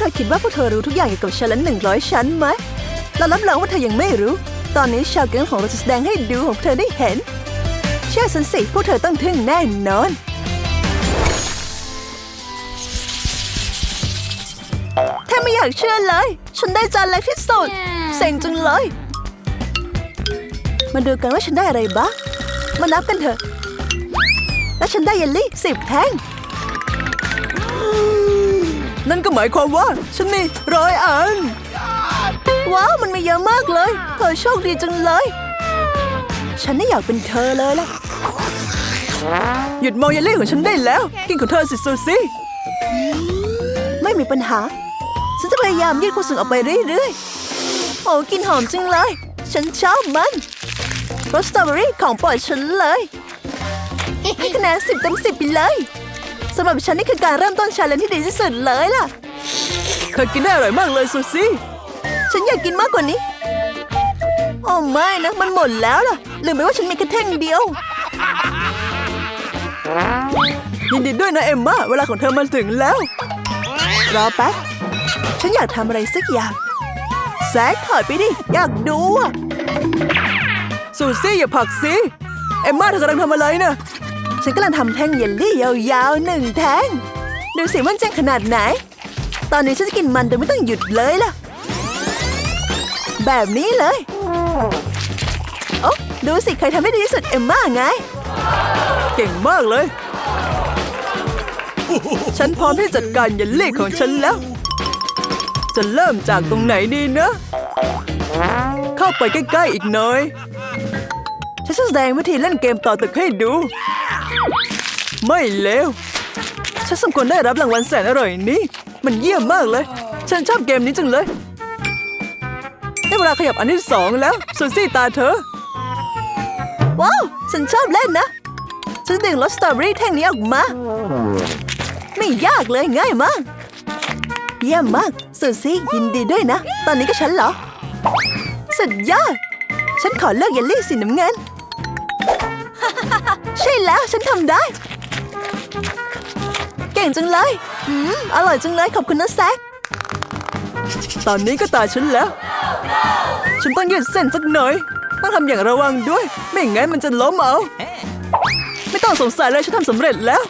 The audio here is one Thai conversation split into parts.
เธอคิดว่าพวกเธอรู้ทุกอย่างเกี่ยวกับฉันและหนึ่งร้อยชั้นไหมเรารับรองว่าเธอยังไม่รู้ ตอนนี้ชาวแก๊งของเราจะแสดงให้ดูของเธอได้เห็น เชื่อฉันสิพวกเธอต้องทึ่งแน่นอน แทบไม่อยากเชื่อเลย ฉันได้จานเล็กที่สุดเซ็งจังเลย มาดูกันว่าฉันได้อะไรบ้าง มานับกันเถอะ และฉันได้เยลลี่สิบแท่ง นั่นก็หมายความว่า ฉันมีร้อยอัน ว้าวมันมีเยอะมากเลย เธอโชคดีจังเลย ฉันไม่อยากเป็นเธอเลยล่ะ หยุดมองเยลลี่ของฉันได้แล้ว กินของเธอสิซูซี่ไม่มีปัญหา ฉันจะพยายามยืดความสูงออกไปเรื่อยๆ โอ้กินหอมจังเลย ฉันชอบมันรสสตรอเบอรี่ของโปรดฉันเลยให้คะแนนสิบเต็มสิบไปเลย สำหรับฉันนี่คือการเริ่มต้นชาเลนจ์ที่ดีที่สุดเลยล่ะเคยกินได้อร่อยมากเลยซูซี่ ฉันอยากกินมากกว่านี้ โอ้ไม่นะ มันหมดแล้วล่ะลืมไปว่าฉันมีแค่แท่งเดียว ยินดีด้วยนะเอมมาเวลาของเธอมาถึงแล้ว รอแป๊บ ฉันอยากทำอะไรสักอย่าง แซคถอยไปดิ อยากดูอะซูซี่อย่าผลักสิ เอมมาเธอกำลังทำอะไรนะ ฉันกำลังทำแท่งเยลลี่ยาวๆหนึ่งแท่ง ดูสิว่ามันเจ๋งขนาดไหน ตอนนี้ฉันจะกินมันโดยไม่ต้องหยุดเลยล่ะ แบบนี้เลย โอ้ดูสิ ใครทำได้ดีที่สุดเอมมาไง เก่งมากเลย ฉันพร้อมที่จะจัดการเยลลี่ของฉันแล้ว จะเริ่มจากตรงไหนดีนะ เข้าไปใกล้ๆอีกหน่อยฉันจะแสดงวิธีเล่นเกมต่อตึกให้ดู ไม่เลวฉันสมควรได้รับรางวัลแสนอร่อยนี้ มันเยี่ยมมากเลย ฉันชอบเกมนี้จังเลยได้เวลาขยับอันที่สองแล้วซูซี่ตาเธอ ว้าว ฉันชอบเล่นนะ ฉันดึงรสสตรอเบอรี่แท่งนี้ออกมา ไม่ยากเลยง่ายมาก เยี่ยมมากซูซี่ยินดีด้วยนะ ตอนนี้ก็ฉันเหรอ สุดยอด ฉันขอเลือกเยลลี่สีน้ำเงิน ใช่แล้วฉันทำได้ เก่งจังเลยอืมอร่อยจังเลยขอบคุณนะแซคตอนนี้ก็ตาฉันแล้ว ฉันต้องยืดเส้นสักหน่อย ต้องทำอย่างระวังด้วย ไม่งั้นมันจะล้มเอา ไม่ต้องสงสัยเลยฉันทำสำเร็จแล้ว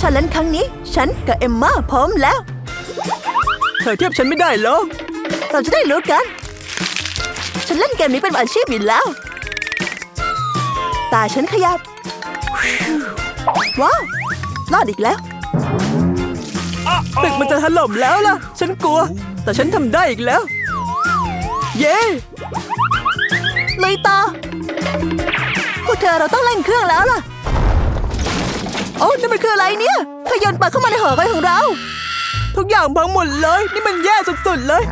ชาเลนจ์ครั้งนี้ ฉันกับเอมมาพร้อมแล้ว เธอเทียบฉันไม่ได้หรอกเราจะได้รู้กัน ฉันเล่นเกมนี้เป็นอาชีพอยู่แล้ว ตาฉันขยับ ว้าว รอดอีกแล้วตึกมันจะถล่มแล้วล่ะ ฉันกลัว แต่ฉันทำได้อีกแล้ว เย้เลยต่อพวกเธอเราต้องเล่นเครื่องแล้วล่ะ โอ้นี่มันคืออะไรเนี่ยขยนปากเข้ามาในหอคอยของเรา ทุกอย่างพังหมดเลย นี่มันแย่สุดๆเลย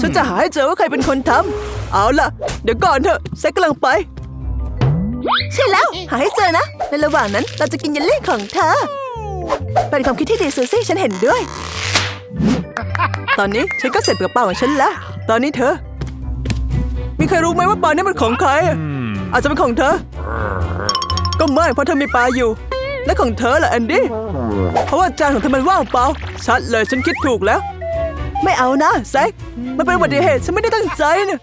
ฉันจะหาให้เจอว่าใครเป็นคนทำเอาล่ะ เดี๋ยวก่อนเถอะแซกกำลังไป ใช่แล้ว หาให้เจอนะ ในระหว่างนั้นเราจะกินเยลลี่ของเธอ เป็นความคิดที่ดีซูซี่ฉันเห็นด้วย ตอนนี้ฉันก็เสร็จกับเป้าของฉันแล้ว ตอนนี้เธอ มีใครรู้ไหมว่าปลานี่มันของใครอะอาจจะเป็นของเธอ ก็ไม่เพราะเธอมีปลาอยู่ และของเธอล่ะแอนดี้ เพราะว่าจานของเธอมันว่างเปล่า ชัดเลยฉันคิดถูกแล้ว ไม่เอานะแซคมันเป็นอุบัติเหตุฉันไม่ได้ตั้งใจนะ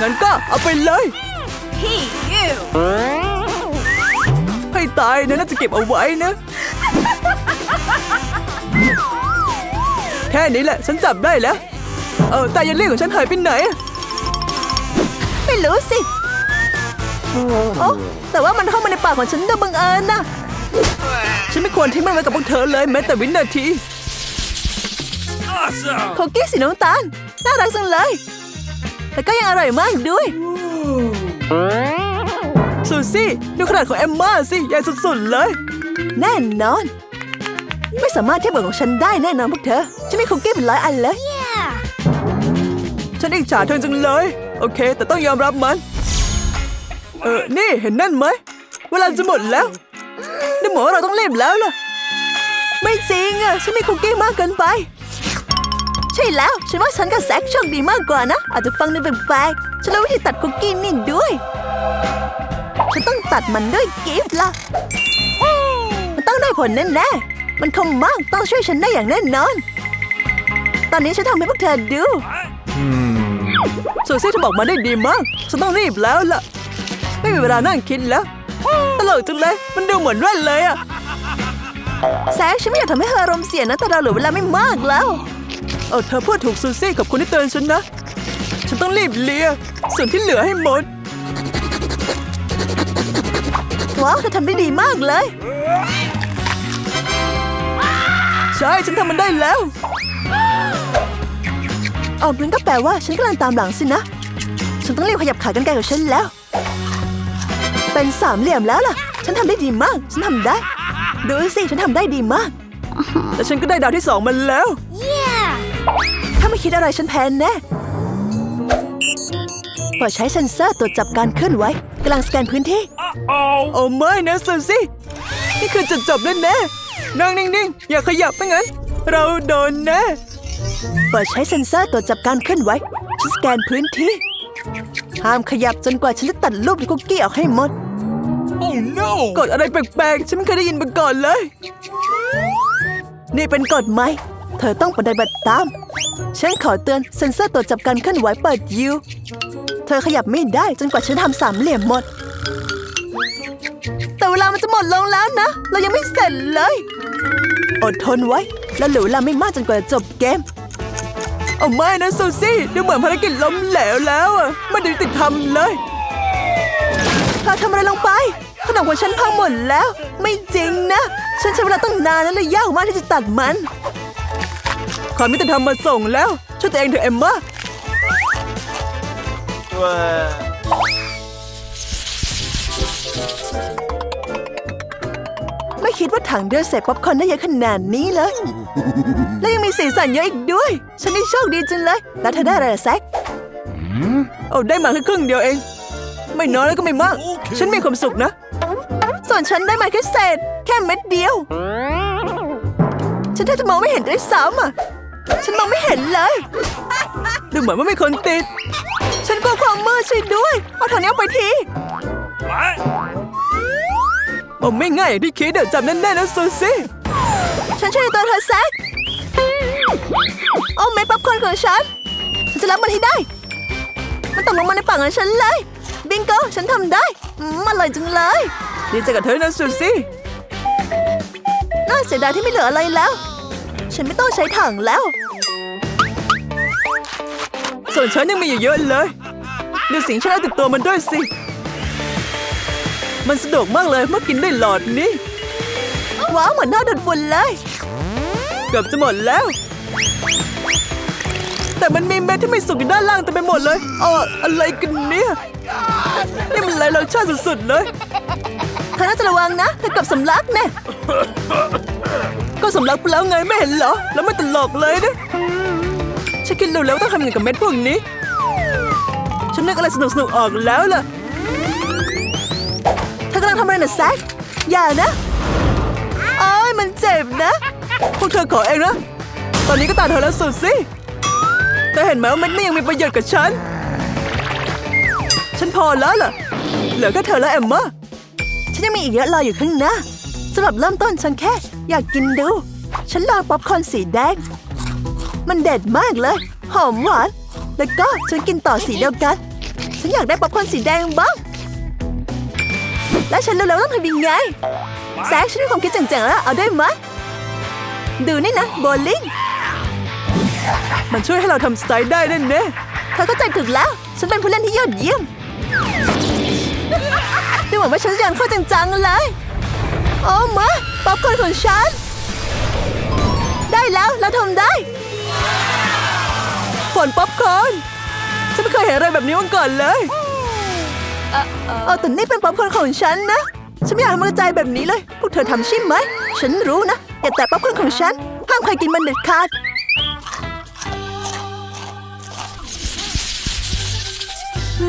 งั้นก็เอาไปเลย ให้ตายนะน่าจะเก็บเอาไว้นะ แค่นี้แหละ ฉันจับได้แล้ว เออแต่เยันเลี่ของฉันหายไปไหนอะไม่รู้สิโอ้แต่ว่ามันเข้ามาในปากของฉันโดยบังเอิญนะฉันไม่ควรทิ้งมันไว้กับพวกเธอเลยแม้แต่วินาที Awesome! คุกกี้สีน้ำตาลน่ารักจังเลย แต่ก็ยังอร่อยมากด้วย ซูซี่ดูขนาดของเอมมาสิ ใหญ่สุดๆเลย แน่นอน ไม่สามารถเทียบกับของฉันได้แน่นอนพวกเธอ ฉันมีคุกกี้เป็นร้อยอันเลย ฉันอิจฉาเธอจังเลย โอเค แต่ต้องยอมรับมัน เออ นี่เห็นนั่นไหม เวลาจะหมดแล้วดูเหมือนว่าเราต้องรีบแล้วล่ะ ไม่จริงอะ ฉันมีคุกกี้มากเกินไป ใช่แล้ว ฉันว่าฉันกับแซคโชคดีมากกว่านะ อาจจะฟังดูแปลกๆฉันรู้วิธีตัดคุกกี้นี่ด้วย ฉันต้องตัดมันด้วยกิฟต์ล่ะมันต้องได้ผลแน่ๆ มันคมมากต้องช่วยฉันได้อย่างแน่นอน ตอนนี้ฉันทำให้พวกเธอดูซูซี่เธอบอกมาได้ดีมาก ฉันต้องรีบแล้วล่ะ ไม่มีเวลานั่งคิดแล้ว ตลกจังเลย มันดูเหมือนเล่นเลยอะแซคฉันไม่อยากทำให้เธออารมณ์เสียนะ แต่เราเหลือเวลาไม่มากแล้ว เออเธอพูดถูกซูซี่กับคนที่เตือนฉันนะ ฉันต้องรีบเลียส่วนที่เหลือให้หมด ว้าวเธอทำได้ดีมากเลย ใช่ ฉันทำมันได้แล้วเอานั่นก็แปลว่าฉันกำลังตามหลังสินะ ฉันต้องรีบขยับขากันไกลของฉันแล้ว เป็นสามเหลี่ยมแล้วล่ะ ฉันทำได้ดีมาก ฉันทำได้ ดูสิฉันทำได้ดีมากแล้วฉันก็ได้ดาวที่สองมาแล้วถ้าไม่คิดอะไรฉันแพ้แน่เปิดใช้เซ็นเซอร์ตรวจจับการเคลื่อนไหวกำลังสแกนพื้นที่ โอ้ไม่นะซูซี่นี่คือจุดจบแน่แน่ๆนั่งนิ่งๆ อย่าขยับไม่งั้น เราโดนแน่เปิดใช้เซ็นเซอร์ตรวจจับการเคลื่อนไหวฉันสแกนพื้นที่ ห้ามขยับจนกว่าฉันจะตัดรูปในคุกกี้ออกให้หมด Oh no! กฎอะไรแปลกๆ ฉันไม่เคยได้ยินมาก่อนเลย นี่เป็นกฎไหม เธอต้องปฏิบัติตาม ฉันขอเตือนเซ็นเซอร์ตรวจจับการเคลื่อนไหวเปิดอยูเธอขยับไม่ได้จนกว่าฉันทำสามเหลี่ยมหมด แต่เวลามันจะหมดลงแล้วนะ เรายังไม่เสร็จเลย อดทนไว้ แล้วเหลือเวลาไม่มากจนกว่าจะจบเกม เอาไม่นะซูซี่ดูเหมือนภารกิจล้มเหลวแล้วอะไมันดูติดทำเลยเธอทำอะไรลงไปขนมของฉันพังหมดแล้ว ไม่จริงนะ ฉันใช้เวลาตั้งนานแล้วเลยยากมากที่จะตัดมันความมิตรธรรมมาส่งแล้ว ช่วยตัวเองเถอะเอมมาไม่ คิดว่าถังเดียวใส่ป๊อปคอร์นได้เยอะขนาดนี้เลย และยังมีสีสันเยอะอีกด้วย ฉันนี่โชคดีจังเลย แล้วเธอได้อะไรล่ะแซคเอาได้มาแค่ครึ่งเดียวเอง ไม่น้อยแล้วก็ไม่มาก ฉันมีความสุขนะ ส่วนฉันได้มาแค่เศษ แค่เม็ดเดียว ฉันแทบจะมองไม่เห็นด้วยซ้ำอะ ฉันมองไม่เห็นเลย ดูเหมือนว่ามีคนติด ฉันกลัวความมืดช่วยด้วย เอาถังนี้ออกไปที What? โอ้ไม่ง่ายอย่างที่คิดเดี๋ยวจำแน่ๆนะซูซี่ ฉันช่วยตัวเธอแซกโอ้เม็ดป๊อปคอร์นของฉัน ฉันจะรับมันให้ได้ มันตกลงมาในปากของฉันเลย บิงโกฉันทำได้อืมอร่อยจังเลย ดีใจกับเธอนะซูซี่ น่าเสียดายที่ไม่เหลืออะไรแล้ว ฉันไม่ต้องใช้ถังแล้ว ส่วนฉันยังมีอยู่เยอะเลย ดูสิ่งที่ฉันเอาติดตัวมันด้วยสิ มันสะดวกมากเลยเมื่อกินได้หลอดนี้ ว้าวเหมือนท่อดูดฝุ่นเลย เกือบจะหมดแล้ว แต่มันมีเม็ดที่ไม่สุกอยู่ด้านล่างเต็มไปหมดเลย เอออะไรกันเนี่ยนี่มันไรรสชาติสุดๆเลยเธอน่าจะระวังนะเธอกับสำลักแน่ก็สำลักไปแล้วไงไม่เห็นเหรอ แล้วไม่ตลกเลยนะฉันคิดเร็วๆต้องทำอย่างกับเม็ดพวกนี้ ฉันนึกอะไรสนุกๆออกแล้วล่ะเธอ กำลังทำอะไรนะแซคอย่านะโอ้ยมันเจ็บนะพวกเธอขอเองนะตอนนี้ก็ตาเธอแล้วสุดสิเธอเห็นไหมว่ามันนี่ยังมีประโยชน์กับฉัน ฉันพอแล้วล่ะเหลือแค่เธอและแอมมาฉันยังมีอีกเยอะรออยู่ข้างหน้าสำหรับเริ่มต้นฉันแค่ อยากกินดู ฉันลองป๊อปคอร์นสีแดง มันเด็ดมากเลย หอมหวาน แล้วก็ฉันกินต่อสีเดียวกัน ฉันอยากได้ป๊อปคอร์นสีแดงบ้าง แล้วฉันรู้แล้วต้องทำยังไงแซคฉันมีความคิดเจ๋งๆแล้วเอาได้ไหมดูนี่นะโบลิ่งมันช่วยให้เราทำสไตล์ได้แน่แน่ๆเธอเข้าใจถูกแล้ว ฉันเป็นผู้เล่นที่ยอดเยี่ยมดูเหมือนว่าฉันจะยันเข้าจังๆเลย โอ้มาป๊อปคอร์นของฉัน ได้แล้วเราทำได้ฝนป๊อปคอร์นฉันไม่เคยเห็นอะไรแบบนี้มาก่อนเลย เออแต่นี่เป็นป๊อปคอร์นของฉันนะ ฉันไม่อยากทำกระจแบบนี้เลย พวกเธอทำใช่ไหม ฉันรู้นะ อย่าแตะป๊อปคอร์นของฉัน ห้ามใครกินมันเด็ดขาด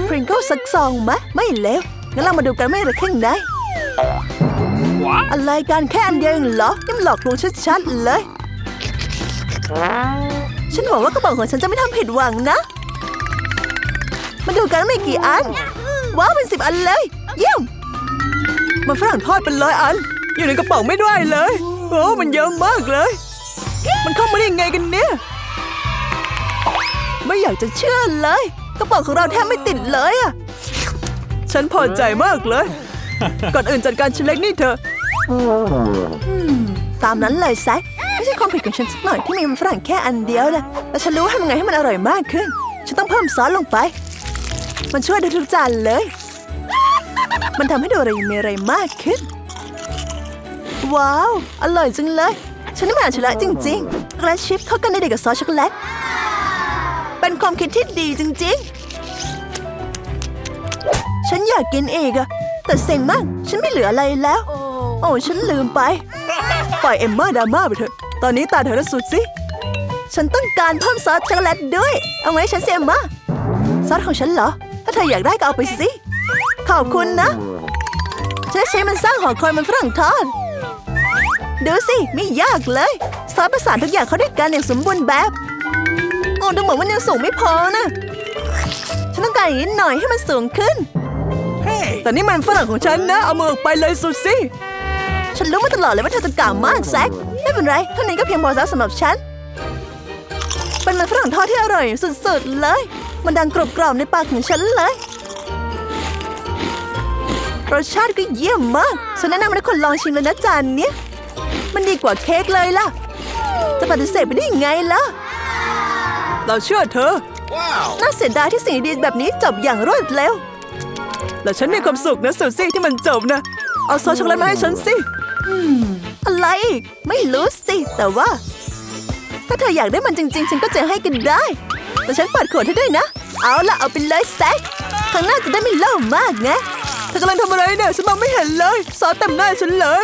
พริงเกิลสักซองไหมไม่เลวงั้นเรามาดูกันไม่อะไรข้างในอะไรกันแค่อันเดียวเหรอนี่มันหลอกลวงชัดๆเลย ฉันหวังว่ากระเป๋าของฉันจะไม่ทำผิดหวังนะ มาดูกันว่ามีกี่อัน ว้าวเป็นสิบอันเลย เยี่ยม มันฝรั่งทอดเป็นร้อยอัน อยู่ในกระเป๋าไม่ได้เลย โอ้มันเยอะมากเลย มันเข้ามาได้ยังไงกันเนี่ย ไม่อยากจะเชื่อเลย กระเป๋าของเราแทบไม่ติดเลยอะฉันพอใจมากเลย ก่อนอื่นจัดการชิ้นเล็กนี่เถอะตามนั้นเลยแซคไม่ใช่ความผิดของฉันสักหน่อยที่มีมันฝรั่งแค่อันเดียวนะแต่ฉันรู้ว่าทำยังไงให้มันอร่อยมากขึ้น ฉันต้องเพิ่มซอสลงไป มันช่วยได้ทุกจานเลย มันทำให้ดูอะไรมีอะไรมากขึ้น ว้าว อร่อยจังเลย ฉันนี่มันอัจฉริยะจริงๆกโกแลตชิพเข้ากันได้ดีกับซอสช็อกโกแลต เป็นความคิดที่ดีจริงๆ ฉันอยากกินอีกอะแต่เซ็งมาก ฉันไม่เหลืออะไรแล้ว โอ้ฉันลืมไป ปล่อยเอมม่าดราม่าไปเถอะ ตอนนี้ตาเธอสุดสิฉันต้องการเพิ่มซอสช็อกโกแลตด้วย เอาไหมฉันเสียมา ซอสของฉันเหรอ เธออยากได้ก็เอาไปสิ ขอบคุณนะฉันจะใช้มันสร้างหอคอยมันฝรั่งทอดดูสิ ไม่ยากเลยซอสประสานทุกอย่างเข้าด้วยกันอย่างสมบูรณ์แบบโอ้ดูเหมือนมันยังสูงไม่พอนะ ฉันต้องการอีกนิดหน่อยให้มันสูงขึ้น Hey! แต่นี่มันฝรั่งของฉันนะ เอามือออกไปเลยสุดสิ ฉันรู้มาตลอดเลยว่าเธอจะกล่าวมากแซคไม่เป็นไรเท่านี้ก็เพียงพอแล้วสำหรับฉัน เป็นมันฝรั่งทอดที่อร่อยสุดๆเลย มันดังกรอบกรอบๆในปากของฉันเลย รสชาติก็เยี่ยมมาก ฉันแนะนำให้ทุกคนลองชิมเลยนะจานเนี้ยมันดีกว่าเค้กเลยล่ะ จะปฏิเสธไปได้ยังไงล่ะ เราเชื่อเธอ Wow! น่าเสียดายที่สิ่งดีๆแบบนี้จบอย่างรวดเร็ว และฉันมีความสุขนะสุดสิที่มันจบนะ เอาซอสช็อกโกแลตมาให้ฉันสิอืมอะไรอีกไม่รู้สิ แต่ว่า ถ้าเธออยากได้มันจริง ๆ ฉันก็จะให้กันได้ แต่ฉันเปิดขวดให้ด้วยนะ เอาละเอาไปเลยแซคข้างหน้าจะได้ไม่เล่ามากไงเธอกำลังทำอะไรเนี่ยฉันมองไม่เห็นเลยซอสเต็มหน้าฉันเลย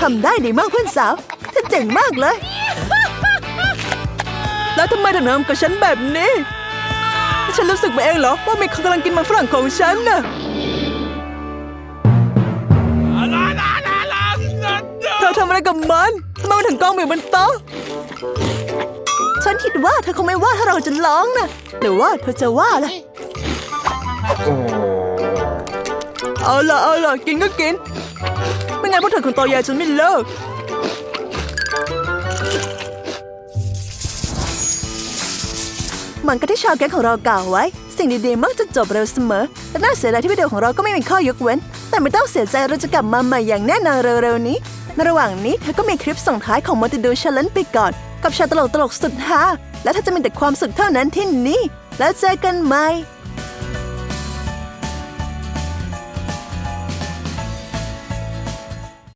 ทำได้ดีมากเพื่อนสาวเธอเจ๋งมากเลย แล้วทำไมถึงทำกับฉันแบบนี้ ฉันรู้สึกไปเองเหรอ ว่ามีคนกำลังกินมันฝรั่งของฉันน่ะเธอทำอะไรกับมันทำไมมันถึงกองอยู่บนโต๊ะ ฉันคิดว่าเธอคงไม่ว่าถ้าเราจะร้องนะหรือว่าเธอจะว่าล่ะเอาล่ะเอาล่ะกินก็กิน ไม่งั้นพวกเธอคงต่อใหญ่ฉันไม่เลิกมันก็ที่ชาวแก๊งของเรากล่าวไว้ สิ่งดีๆมักจะจบเร็วเสมอและน่าเสียดายที่วิดีโอของเราก็ไม่มีข้อยกเว้น แต่ไม่ต้องเสียใจเราจะกลับมาใหม่อย่างแน่นอนเร็วๆนี้ ในระหว่างนี้เธอก็มีคลิปส่งท้ายของมัติดูช l เลนไปก่อน กับชาวตลกตลกสุดฮาและเธอจะมีแต่ความสุขเท่านั้นที่นี่ แล้วเจอกันใหม่